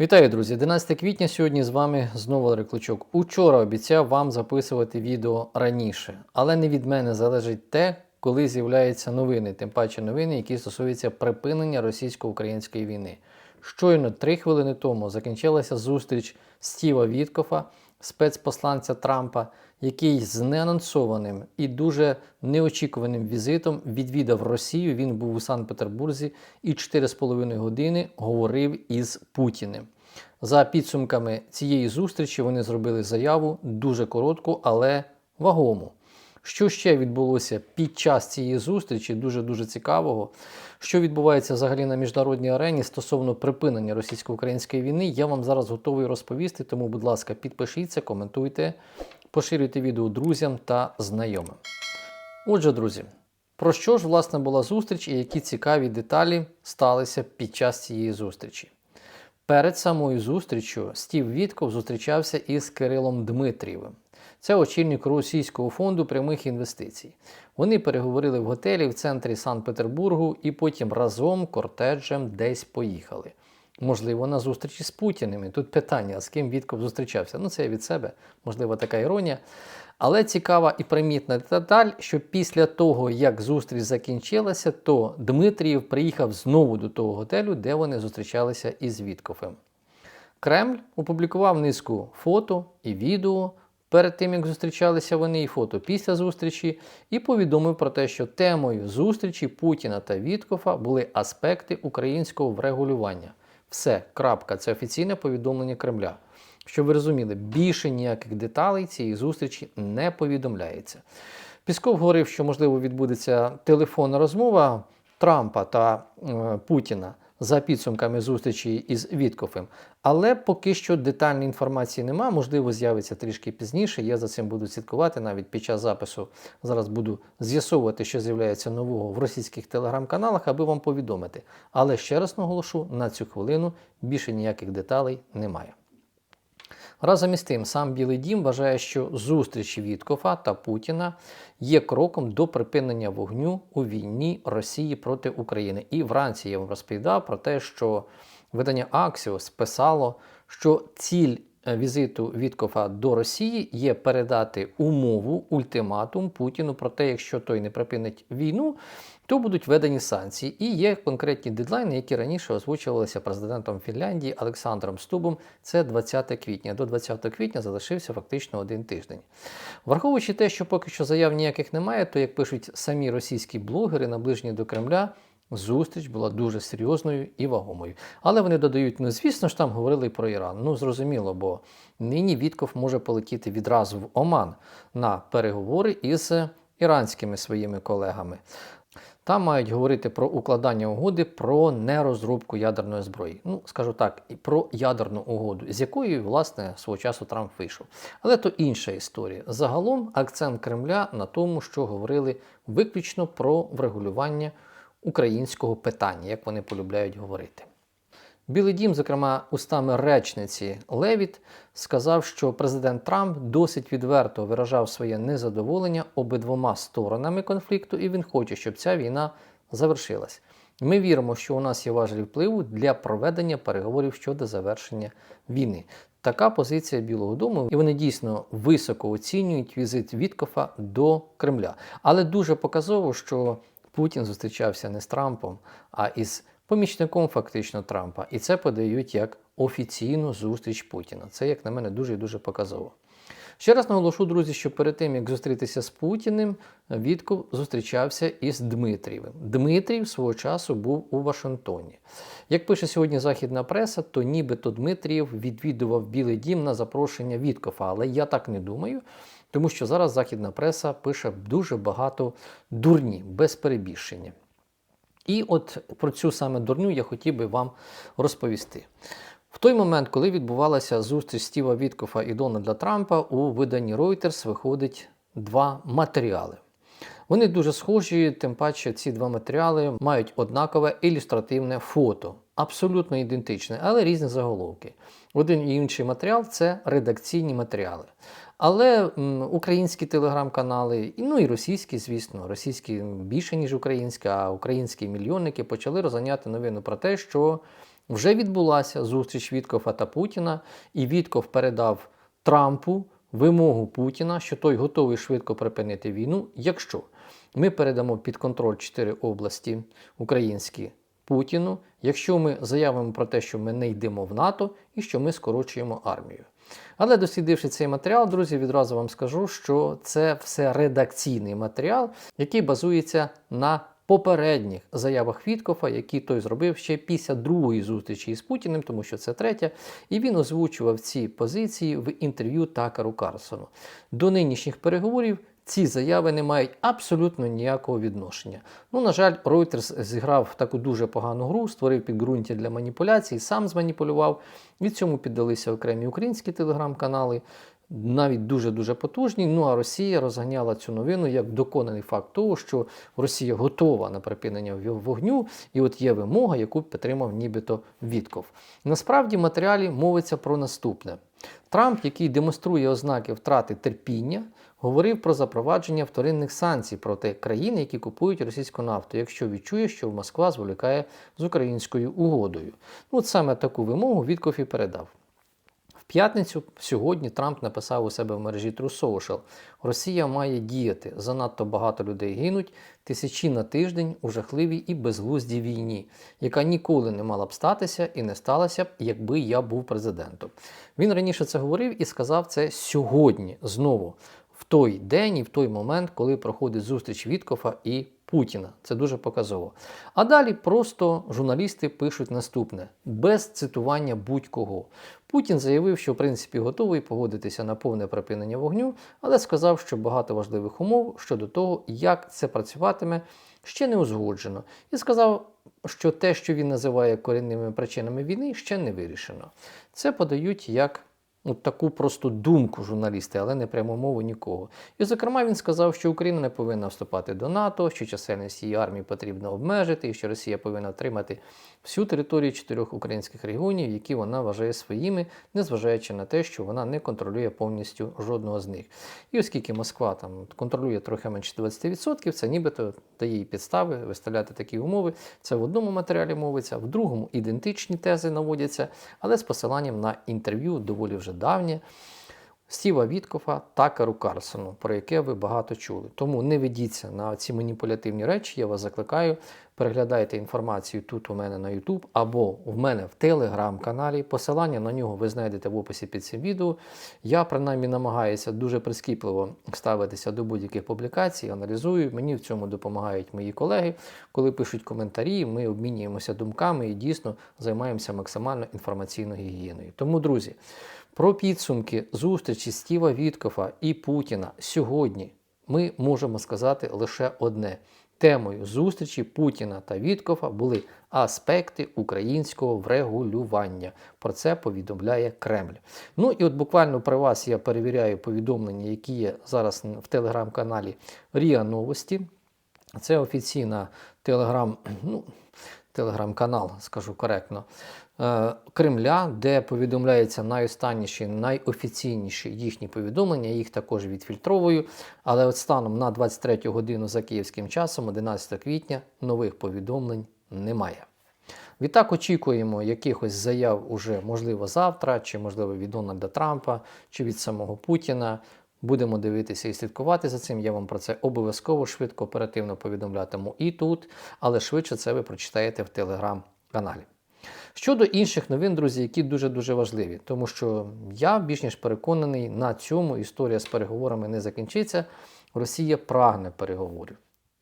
Вітаю, друзі! 11 квітня сьогодні з вами знову Клочок. Учора обіцяв вам записувати відео раніше, але не від мене залежить те, коли з'являються новини, тим паче новини, які стосуються припинення російсько-української війни. Щойно три хвилини тому закінчилася зустріч Стіва Віткофа, спецпосланця Трампа, який з неанонсованим і дуже неочікуваним візитом відвідав Росію. Він був у Санкт-Петербурзі і 4,5 години говорив із Путіним. За підсумками цієї зустрічі вони зробили заяву дуже коротку, але вагому. Що ще відбулося під час цієї зустрічі, дуже дуже цікавого. Що відбувається взагалі на міжнародній арені стосовно припинення російсько-української війни, я вам зараз готовий розповісти. Тому, будь ласка, підпишіться, коментуйте, поширюйте відео друзям та знайомим. Отже, друзі, про що ж власне була зустріч і які цікаві деталі сталися під час цієї зустрічі? Перед самою зустрічю Стів Вітков зустрічався із Кирилом Дмитрієвим. Це очільник Російського фонду прямих інвестицій. Вони переговорили в готелі в центрі Санкт-Петербургу і потім разом кортеджем десь поїхали. Можливо, на зустрічі з Путіним. Тут питання, з ким Вітков зустрічався. Ну, це від себе, можливо, така іронія. Але цікава і примітна деталь, що після того, як зустріч закінчилася, то Дмитрієв приїхав знову до того готелю, де вони зустрічалися із Віткофем. Кремль опублікував низку фото і відео перед тим, як зустрічалися вони, і фото після зустрічі, і повідомив про те, що темою зустрічі Путіна та Віткофа були аспекти українського врегулювання. Все, крапка, це офіційне повідомлення Кремля. Щоб ви розуміли, більше ніяких деталей цієї зустрічі не повідомляється. Пісков говорив, що можливо відбудеться телефонна розмова Трампа та е, Путіна за підсумками зустрічі із Віткофем. Але поки що детальної інформації немає, можливо, з'явиться трішки пізніше. Я за цим буду слідкувати навіть під час запису. Зараз буду з'ясовувати, що з'являється нового в російських телеграм-каналах, аби вам повідомити. Але ще раз наголошу, на цю хвилину більше ніяких деталей немає. Разом із тим, сам Білий Дім вважає, що зустріч Віткофа та Путіна є кроком до припинення вогню у війні Росії проти України. І вранці я вам розповідав про те, що видання Аксіос писало, що ціль е, візиту Віткофа до Росії є передати умову, ультиматум Путіну про те, якщо той не припинить війну, то будуть введені санкції. І є конкретні дедлайни, які раніше озвучувалися президентом Фінляндії Олександром Стубом. Це 20 квітня. До 20 квітня залишився фактично один тиждень. Враховуючи те, що поки що заяв ніяких немає, то як пишуть самі російські блогери, наближені до Кремля. Зустріч була дуже серйозною і вагомою. Але вони додають, ну звісно ж там говорили про Іран. Ну зрозуміло, бо нині Вітков може полетіти відразу в Оман на переговори із іранськими своїми колегами. Там мають говорити про укладання угоди про нерозробку ядерної зброї. Ну, скажу так, і про ядерну угоду, з якої, власне, свого часу Трамп вийшов. Але то інша історія. Загалом акцент Кремля на тому, що говорили виключно про врегулювання українського питання, як вони полюбляють говорити. Білий дім, зокрема, устами речниці Левіт, сказав, що президент Трамп досить відверто виражав своє незадоволення обидвома сторонами конфлікту, і він хоче, щоб ця війна завершилась. Ми віримо, що у нас є важелі впливу для проведення переговорів щодо завершення війни. Така позиція Білого Дому, і вони дійсно високо оцінюють візит Віткофа до Кремля. Але дуже показово, що Путін зустрічався не з Трампом, а із помічником фактично Трампа. І це подають як офіційну зустріч Путіна. Це, як на мене, дуже і дуже показово. Ще раз наголошу, друзі, що перед тим, як зустрітися з Путіним, Вітков зустрічався із Дмитрієвим. Дмитрієв свого часу був у Вашингтоні. Як пише сьогодні західна преса, то нібито Дмитрієв відвідував Білий Дім на запрошення Віткофа, але я так не думаю. Тому що зараз західна преса пише дуже багато дурні, без перебільшення. І от про цю саме дурню я хотів би вам розповісти. В той момент, коли відбувалася зустріч Стіва Віткофа і Дональда Трампа, у виданні Reuters виходить два матеріали. Вони дуже схожі, тим паче ці два матеріали мають однакове ілюстративне фото, абсолютно ідентичне, але різні заголовки. Один і інший матеріал це редакційні матеріали. Але українські телеграм-канали, ну і російські, звісно, російські більше, ніж українські, а українські мільйонники почали розганяти новину про те, що вже відбулася зустріч Віткофа та Путіна, і Вітков передав Трампу вимогу Путіна, що той готовий швидко припинити війну, якщо ми передамо під контроль чотири області українські Путіну, якщо ми заявимо про те, що ми не йдемо в НАТО і що ми скорочуємо армію. Але дослідивши цей матеріал, друзі, відразу вам скажу, що це все редакційний матеріал, який базується на попередніх заявах Віткофа, які той зробив ще після другої зустрічі із Путіним, тому що це третя, і він озвучував ці позиції в інтерв'ю Такеру Карсону. До нинішніх переговорів ці заяви не мають абсолютно ніякого відношення. Ну, на жаль, Reuters зіграв таку дуже погану гру, створив підґрунтя для маніпуляцій, сам зманіпулював. Від цьому піддалися окремі українські телеграм-канали, навіть дуже-дуже потужні. Ну а Росія розганяла цю новину як доконаний факт того, що Росія готова на припинення вогню, і от є вимога, яку підтримав нібито Вітков. Насправді в матеріалі мовиться про наступне: Трамп, який демонструє ознаки втрати терпіння, говорив про запровадження вторинних санкцій проти країн, які купують російську нафту, якщо відчує, що Москва зволікає з українською угодою. Ну, от саме таку вимогу Вітков і передав. П'ятницю сьогодні Трамп написав у себе в мережі True Social, Росія має діяти. Занадто багато людей гинуть, тисячі на тиждень у жахливій і безглуздій війні, яка ніколи не мала б статися і не сталася б, якби я був президентом. Він раніше це говорив і сказав це сьогодні знову, в той день і в той момент, коли проходить зустріч Віткофа і Путіна. Це дуже показово. А далі просто журналісти пишуть наступне: без цитування будь-кого. Путін заявив, що в принципі готовий погодитися на повне припинення вогню, але сказав, що багато важливих умов щодо того, як це працюватиме, ще не узгоджено. І сказав, що те, що він називає корінними причинами війни, ще не вирішено. Це подають як Ну, таку просто думку журналісти, але не пряму мову нікого. І, зокрема, він сказав, що Україна не повинна вступати до НАТО, що чисельність її армії потрібно обмежити, і що Росія повинна отримати всю територію чотирьох українських регіонів, які вона вважає своїми, незважаючи на те, що вона не контролює повністю жодного з них. І оскільки Москва там контролює трохи менше 20%, це нібито дає їй підстави виставляти такі умови. Це в одному матеріалі мовиться, в другому ідентичні тези наводяться, але з посиланням на інтерв'ю доволі вже давнє. Стіва Віткофа та Кару Карсону, про яке ви багато чули. Тому не ведіться на ці маніпулятивні речі. Я вас закликаю. Переглядайте інформацію тут у мене на YouTube або в мене в телеграм-каналі. Посилання на нього ви знайдете в описі під цим відео. Я принаймні намагаюся дуже прискіпливо ставитися до будь-яких публікацій, аналізую. Мені в цьому допомагають мої колеги. Коли пишуть коментарі, ми обмінюємося думками і дійсно займаємося максимально інформаційною гігієною. Тому, друзі. Про підсумки зустрічі Стіва Віткофа і Путіна сьогодні ми можемо сказати лише одне: темою зустрічі Путіна та Віткофа були аспекти українського врегулювання. Про це повідомляє Кремль. Ну і от буквально при вас я перевіряю повідомлення, які є зараз в телеграм-каналі Ріа Новості. Це офіційна телеграм, ну, телеграм-канал, скажу коректно, Кремля, де повідомляються найостанніші, найофіційніші їхні повідомлення. Їх також відфільтровую. Але от станом на 23 годину за київським часом, 11 квітня, нових повідомлень немає. Відтак очікуємо якихось заяв уже, можливо, завтра, чи, можливо, від Дональда Трампа, чи від самого Путіна. Будемо дивитися і слідкувати за цим. Я вам про це обов'язково швидко, оперативно повідомлятиму і тут, але швидше це ви прочитаєте в телеграм-каналі. Щодо інших новин, друзі, які дуже-дуже важливі, тому що я більш ніж переконаний, на цьому історія з переговорами не закінчиться. Росія прагне переговорів.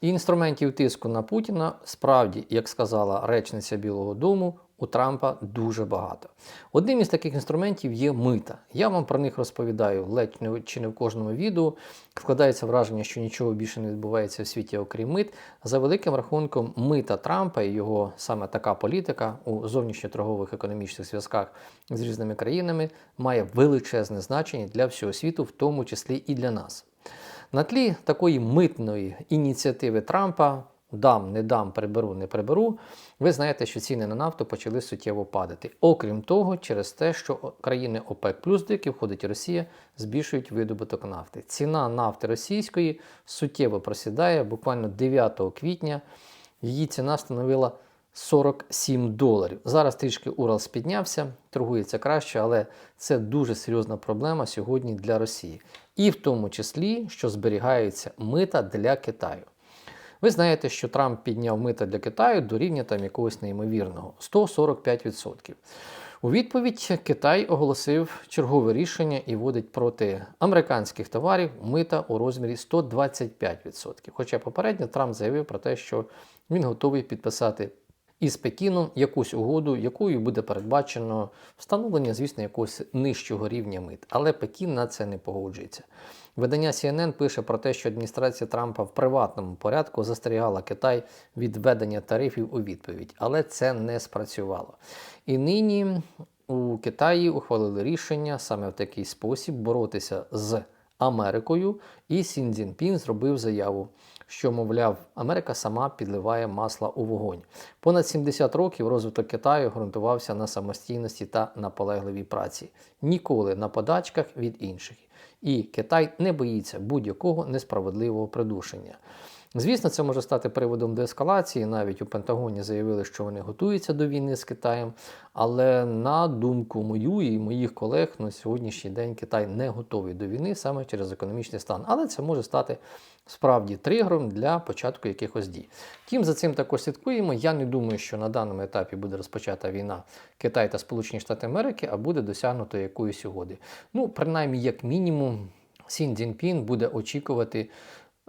І інструментів тиску на Путіна справді, як сказала речниця Білого Дому, у Трампа дуже багато. Одним із таких інструментів є мита. Я вам про них розповідаю ледь не чи не в кожному відео. Складається враження, що нічого більше не відбувається в світі, окрім мит. За великим рахунком, мита Трампа і його саме така політика у зовнішньоторгових економічних зв'язках з різними країнами має величезне значення для всього світу, в тому числі і для нас. На тлі такої митної ініціативи Трампа дам, не дам, приберу, не приберу, ви знаєте, що ціни на нафту почали суттєво падати. Окрім того, через те, що країни ОПЕК, плюс, до яких входить Росія, збільшують видобуток нафти. Ціна нафти російської суттєво просідає. Буквально 9 квітня її ціна становила 47 доларів. Зараз трішки Уралс піднявся, торгується краще, але це дуже серйозна проблема сьогодні для Росії. І в тому числі, що зберігаються мита для Китаю. Ви знаєте, що Трамп підняв мита для Китаю до рівня там якогось неймовірного 145%. У відповідь Китай оголосив чергове рішення і вводить проти американських товарів мита у розмірі 125%. Хоча попередньо Трамп заявив про те, що він готовий підписати із Пекіном якусь угоду, якою буде передбачено встановлення, звісно, якогось нижчого рівня мит. Але Пекін на це не погоджується. Видання CNN пише про те, що адміністрація Трампа в приватному порядку застерігала Китай від введення тарифів у відповідь, але це не спрацювало. І нині у Китаї ухвалили рішення саме в такий спосіб боротися з Америкою, і Сін Цзіньпін зробив заяву, що, мовляв, Америка сама підливає масла у вогонь. Понад 70 років розвиток Китаю ґрунтувався на самостійності та наполегливій праці, ніколи на подачках від інших. І Китай не боїться будь-якого несправедливого придушення. Звісно, це може стати приводом до ескалації. Навіть у Пентагоні заявили, що вони готуються до війни з Китаєм. Але на думку мою і моїх колег, на сьогоднішній день Китай не готовий до війни саме через економічний стан. Але це може стати справді тригером для початку якихось дій. Втім, за цим також слідкуємо. Я не думаю, що на даному етапі буде розпочата війна Китай та Сполучені Штати Америки, а буде досягнуто якоїсь угоди. Ну, принаймні, як мінімум, Сін Цзіньпін буде очікувати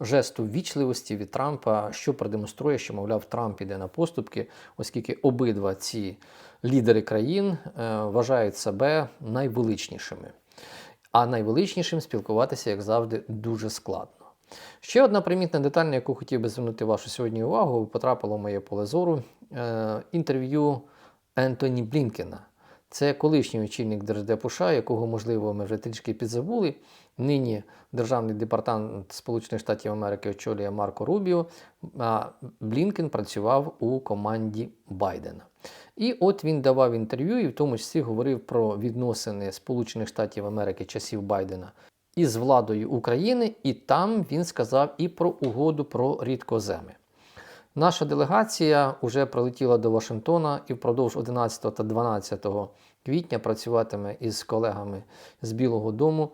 жесту ввічливості від Трампа, що продемонструє, що, мовляв, Трамп іде на поступки, оскільки обидва ці лідери країн е, вважають себе найвеличнішими. А найвеличнішим спілкуватися, як завжди, дуже складно. Ще одна примітна деталь, на яку хотів би звернути вашу сьогодні увагу, потрапило в моє поле зору е, інтерв'ю Ентоні Блінкена. Це колишній очільник Держдепу США, якого, можливо, ми вже трішки підзабули. Нині Державний департамент Сполучених Штатів Америки очолює Марко Рубіо, а Блінкен працював у команді Байдена. І от він давав інтерв'ю і в тому числі говорив про відносини Сполучених Штатів Америки часів Байдена із владою України, і там він сказав і про угоду про рідкоземи. Наша делегація вже прилетіла до Вашингтона і впродовж 11 та 12 квітня працюватиме із колегами з Білого Дому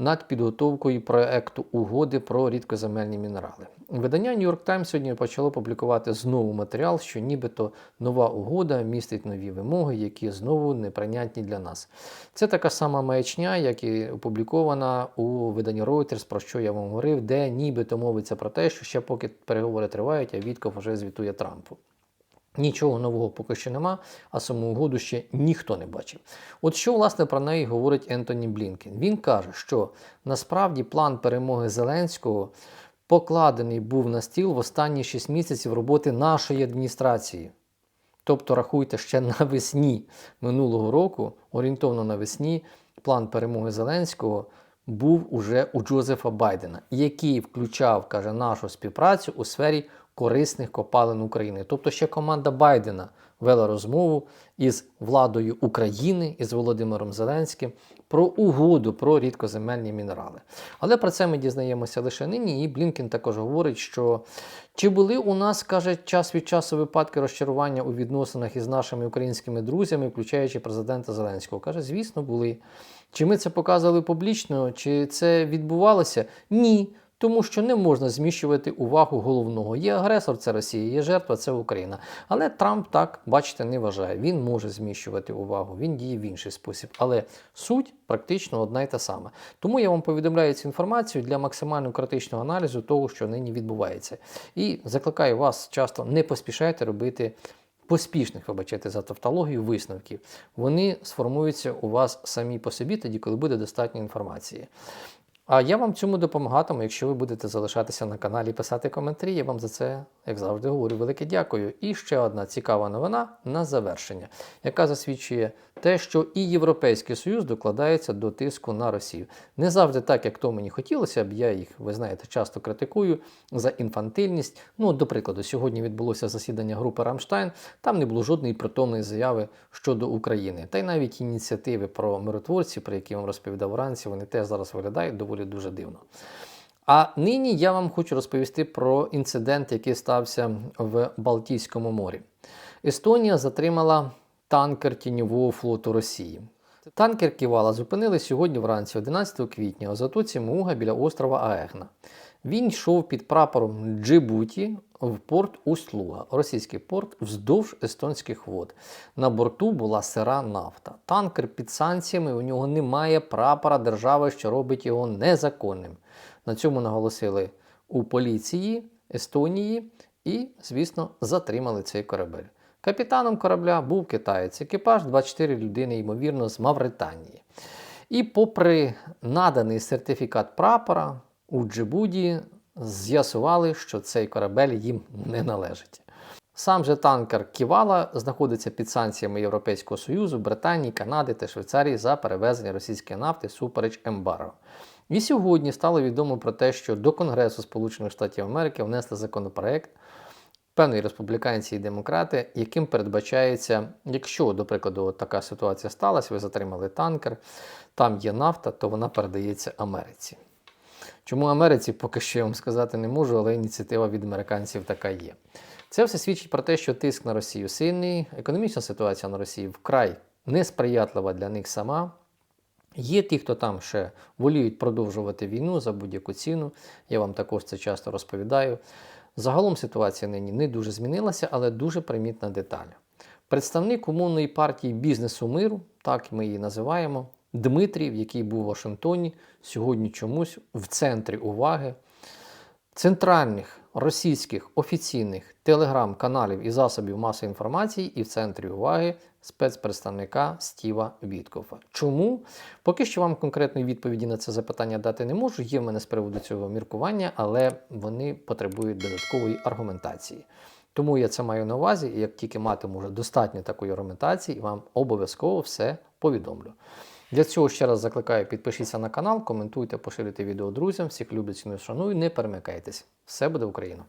над підготовкою проекту угоди про рідкоземельні мінерали. Видання New York Times сьогодні почало публікувати знову матеріал, що нібито нова угода містить нові вимоги, які знову неприйнятні для нас. Це така сама маячня, як і опублікована у виданні Reuters, про що я вам говорив, де нібито мовиться про те, що ще поки переговори тривають, а Вітков вже звітує Трампу. Нічого нового поки що нема, а саму угоду ще ніхто не бачив. От що, власне, про неї говорить Ентоні Блінкен? Він каже, що насправді план перемоги Зеленського покладений був на стіл в останні 6 місяців роботи нашої адміністрації. Тобто, рахуйте, ще навесні минулого року, орієнтовно навесні, план перемоги Зеленського був уже у Джозефа Байдена, який включав, каже, нашу співпрацю у сфері корисних копалин України. Тобто ще команда Байдена вела розмову із владою України із Володимиром Зеленським про угоду про рідкоземельні мінерали. Але про це ми дізнаємося лише нині. І Блінкен також говорить, що чи були у нас, каже, час від часу випадки розчарування у відносинах із нашими українськими друзями, включаючи президента Зеленського. Каже, звісно, були. Чи ми це показували публічно, чи це відбувалося? Ні. Тому що не можна зміщувати увагу головного. Є агресор, це Росія, є жертва, це Україна. Але Трамп так, бачите, не вважає. Він може зміщувати увагу, він діє в інший спосіб. Але суть практично одна й та сама. Тому я вам повідомляю цю інформацію для максимально критичного аналізу того, що нині відбувається. І закликаю вас часто не поспішайте робити. Поспішних, вибачайте за тавтологію, висновків. Вони сформуються у вас самі по собі, тоді, коли буде достатньо інформації. А я вам цьому допомагатиму, якщо ви будете залишатися на каналі писати коментарі. Я вам за це, як завжди, говорю велике дякую. І ще одна цікава новина на завершення, яка засвідчує те, що і Європейський Союз докладається до тиску на Росію. Не завжди так, як то мені хотілося б. Я їх, ви знаєте, часто критикую за інфантильність. Ну, до прикладу, сьогодні відбулося засідання групи Рамштайн. Там не було жодної притомної заяви щодо України. Та й навіть ініціативи про миротворців, про які я вам розповідав вранці, вони теж зараз виглядають доволі дуже дивно. А нині я вам хочу розповісти про інцидент, який стався в Балтійському морі. Естонія затримала танкер тіньового флоту Росії. Танкер Ківала зупинили сьогодні вранці, 11 квітня, у затоці Муга біля острова Аегна. Він йшов під прапором Джибуті в порт Усть-Луга, російський порт вздовж естонських вод. На борту була сира нафта. Танкер під санкціями, у нього немає прапора держави, що робить його незаконним. На цьому наголосили у поліції Естонії і, звісно, затримали цей корабель. Капітаном корабля був китаєць, екіпаж 24 людини, ймовірно, з Мавританії. І попри наданий сертифікат прапора, у Джибуді з'ясували, що цей корабель їм не належить. Сам же танкер Ківала знаходиться під санкціями Європейського Союзу, Британії, Канади та Швейцарії за перевезення російської нафти супереч ембарго. І сьогодні стало відомо про те, що до Конгресу Сполучених Штатів Америки внесли законопроект певні республіканці і демократи, яким передбачається, якщо, до прикладу, от така ситуація сталася, ви затримали танкер, там є нафта, то вона передається Америці. Чому Америці, поки що я вам сказати не можу, але ініціатива від американців така є. Це все свідчить про те, що тиск на Росію сильний, економічна ситуація на Росії вкрай несприятлива для них сама. Є ті, хто там ще воліють продовжувати війну за будь-яку ціну. Я вам також це часто розповідаю. Загалом ситуація нині не дуже змінилася, але дуже примітна деталь. Представник умовної партії бізнесу миру, так ми її називаємо, Дмитрів, який був у Вашингтоні, сьогодні чомусь в центрі уваги центральних російських офіційних телеграм-каналів і засобів масової інформації, і в центрі уваги спецпредставника Стіва Віткофа. Чому? Поки що вам конкретної відповіді на це запитання дати не можу. Є в мене з приводу цього міркування, але вони потребують додаткової аргументації. Тому я це маю на увазі, і як тільки матиму вже достатньо такої аргументації, вам обов'язково все повідомлю. Для цього ще раз закликаю підпишіться на канал, коментуйте, поширюйте відео друзям. Всіх люблять, ціную, шаную, не перемикайтесь. Все буде Україна!